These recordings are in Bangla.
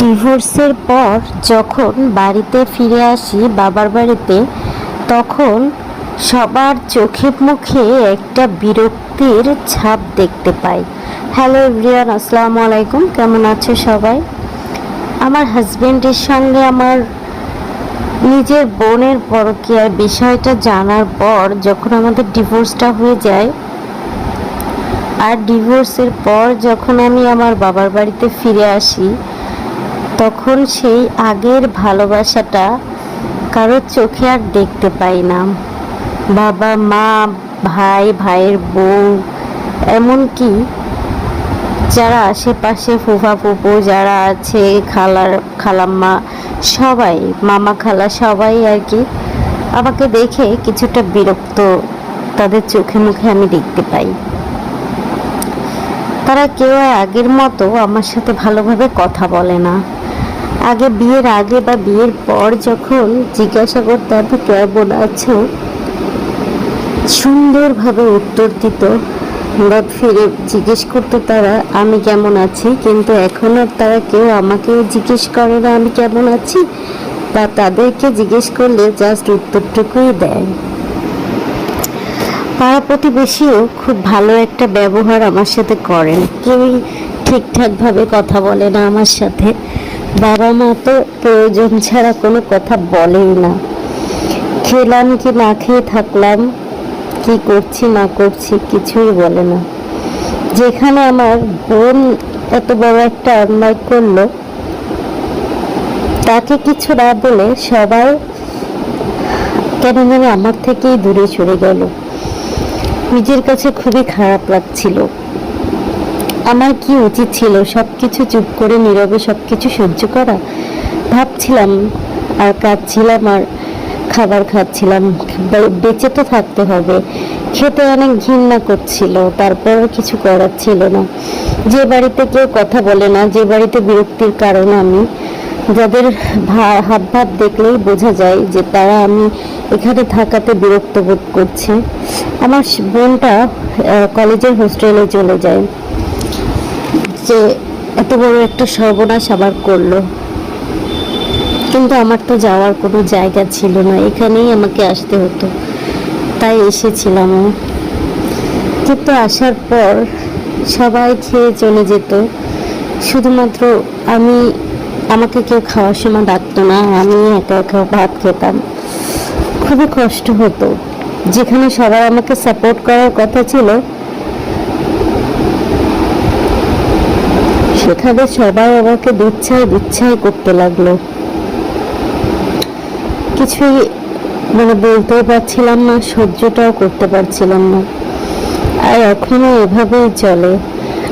ডিভোর্সের পর যখন বাড়িতে ফিরে আসি বাবার বাড়িতে, তখন সবার চোখে মুখে একটা বিরক্তির ছাপ দেখতে পাই। হ্যালো এভরিওয়ান, আসসালামু আলাইকুম। কেমন আছো সবাই? আমার হাজব্যান্ডের সঙ্গে আমার নিজের বোনের পরকীয়ার বিষয়টা জানার পর যখন আমাদের ডিভোর্সটা হয়ে যায়, আর ডিভোর্সের পর যখন আমি আমার বাবার বাড়িতে ফিরে আসি তখন সেই আগের ভালোবাসাটা কারোর চোখে আর দেখতে পাই না। বাবা, মা, ভাই, ভাইয়ের বউ, এমনকি যারা আশেপাশে ফুফা ফুপু, যারা আছে খালার খালাম্মা, সবাই, মামা, খালা সবাই আর কি আমাকে দেখে কিছুটা বিরক্ত তাদের চোখে মুখে আমি দেখতে পাই। তারা কেউ আগের মতো আমার সাথে ভালোভাবে কথা বলে না। আগে বিয়ের আগে বা বিয়ের পর যখন জিজ্ঞাসা করতে করতাম কেমন আছো? সুন্দরভাবে উত্তর দিত। বা ফিরে জিজ্ঞেস করতো তারা, আমি কেমন আছি? কিন্তু এখন আর তারা কেউ আমাকে জিজ্ঞেস করে না, আমি কেমন আছি? বা তাদেরকে জিজ্ঞেস করলে জাস্ট উত্তরটুকুই দেয়। পাড়া প্রতিবেশীও খুব ভালো একটা ব্যবহার আমার সাথে করেন। কেউই ঠিকঠাকভাবে কথা বলে না আমার সাথে। বাবা মা তো প্রয়োজন ছাড়া কোনো কথা বলেই না। খেলাম কি না খেয়ে থাকলাম, কি করছি না করছি কিছুই বলে না। যেখানে আমার বোন এত বড় একটা অন্যায় করল, তাকে কিছু না বলে সবাই কেন জানি আমার থেকেই দূরে সরে গেল। নিজের কাছে খুবই খারাপ লাগছিল। আমার কি উচিত ছিল সব কিছু চুপ করে, নীরবে সব কিছু সহ্য করা? ভাবছিলাম আর কাঁদছিলাম আর খাবার খাচ্ছিলাম। বেঁচে তো থাকতে হবে। খেতে অনেক ঘৃণা করছিল তারপর কিছু করার ছিল না। যে বাড়িতে কেউ কথা বলে না, যে বাড়িতে বিরক্তির কারণ আমি, যাদের হাব ভাব দেখলেই বোঝা যায় যে তারা আমি এখানে থাকাতে বিরক্ত বোধ করছে। আমার বোনটা কলেজের হোস্টেলে চলে যায়। যে এত বড় একটা সর্বনাশ আবার করল। কিন্তু আমার তো যাওয়ার কোনো জায়গা ছিল না, এখানেই আমাকে আসতে হতো। তাই এসেছিলাম। কিন্তু আসার পর সবাই খেয়ে চলে যেত। শুধুমাত্র আমি, আমাকে কেউ খাওয়ার সময় ডাকতো না, আমি একা একা ভাত খেতাম। খুবই কষ্ট হতো। যেখানে সবাই আমাকে সাপোর্ট করার কথা ছিল সেখানে সবাই আমাকে দুচ্ছাই দুচ্ছাই করতে লাগল। কিছুই মানে বলতেও পারছিলাম না, সহ্যটাও করতে পারছিলাম না। আর এখনও এভাবেই চলে।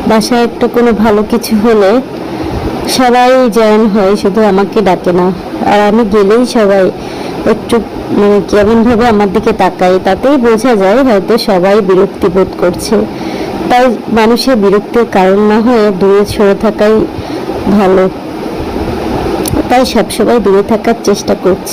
বাসায় একটা কোনো ভালো কিছু হলে সবাই জয়েন হয়, শুধু আমাকে ডাকে না। আর আমি গেলেই সবাই একটু মানে কেমনভাবে আমার দিকে তাকায়, তাতেই বোঝা যায় হয়তো সবাই বিরক্তি বোধ করছে। তাই মানুষের বিরক্তির কারণ না হয়ে দূরে সরে থাকাই ভালো। তাই সবসময় দূরে থাকার চেষ্টা করছি।